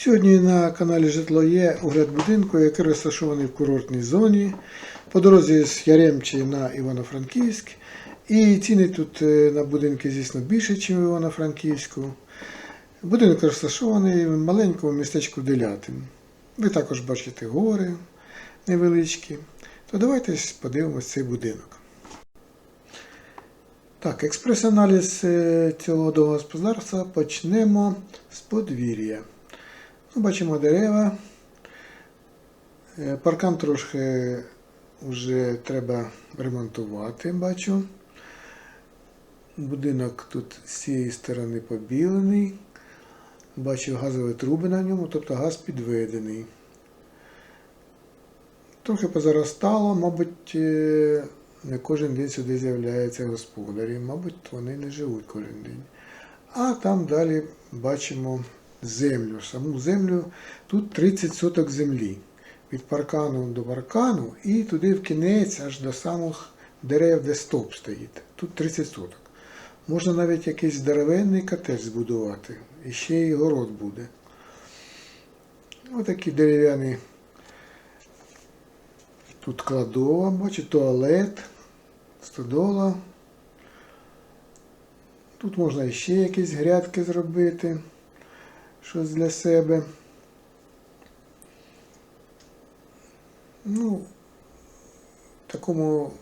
Сьогодні на каналі Житло є огляд будинку, який розташований в курортній зоні по дорозі з Яремчі на Івано-Франківськ. І ціни тут е, на будинки, звісно, більше, ніж в Івано-Франківську. Будинок розташований в маленькому містечку Делятин. Ви також бачите гори невеличкі. То давайте подивимось цей будинок. Так, експрес-аналіз е, цього домогосподарства почнемо з подвір'я. Ну, бачимо дерева. Е, Паркан трошки вже треба ремонтувати, бачу. Будинок тут з цієї сторони побілений. Бачу газові труби на ньому, тобто газ підведений. Трохи позаростало, мабуть, е, не кожен день сюди з'являються господарі, мабуть, вони не живуть кожен день. А там далі бачимо землю. Саму землю тут 30 соток землі. Від паркану до паркану і туди в кінець аж до самих дерев, де стоп стоїть. Тут 30 соток. Можна навіть якийсь здоровенний котеж збудувати. І ще й город буде. Отакі дерев'яні. Тут кладова, бачу, туалет, стодола. Тут можна ще якісь грядки зробити. Щось для себе. Ну, в такому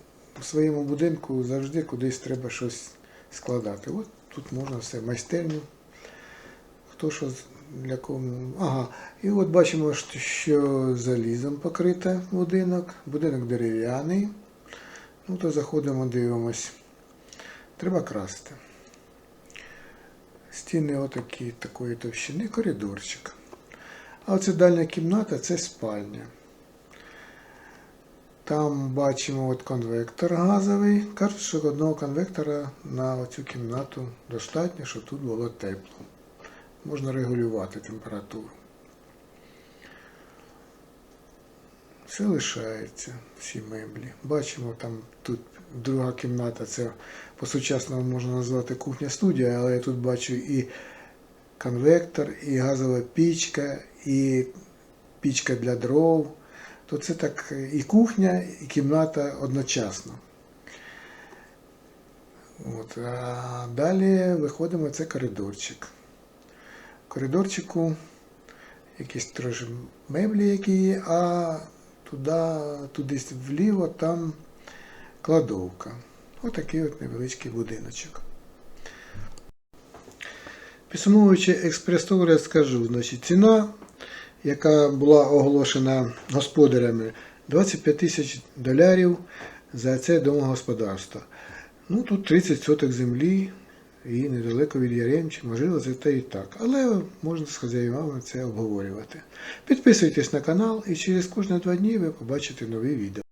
своєму будинку завжди кудись треба щось складати. От тут можна все, майстерню. Хто що для кому. Ага. І от бачимо, що- що залізом покрита будинок. Будинок дерев'яний. Ну, то заходимо, дивимось. Треба красти. Стіни отакі, такої товщини, коридорчик. А оце дальня кімната це спальня. Там бачимо от конвектор газовий. Кажуть, що одного конвектора на цю кімнату достатньо, щоб тут було тепло. Можна регулювати температуру. Все лишається, всі меблі. Бачимо, там тут друга кімната, це по-сучасному можна назвати кухня-студія, але я тут бачу і конвектор, і газова пічка, і пічка для дров. То це так і кухня, і кімната одночасно. От, а далі виходимо, це коридорчик. В коридорчику якісь трошки меблі, які є, а туди, туди вліво там кладовка. Отакий от невеличкий будиночок. Підсумовуючи експрес-тур, скажу, значить, ціна, яка була оголошена господарями, 25 тисяч долярів за це домогосподарство. Ну, тут 30 соток землі і недалеко від Яремчі, можливо, це та і так. Але можна з хазяївами це обговорювати. Підписуйтесь на канал і через кожні два дні ви побачите нові відео.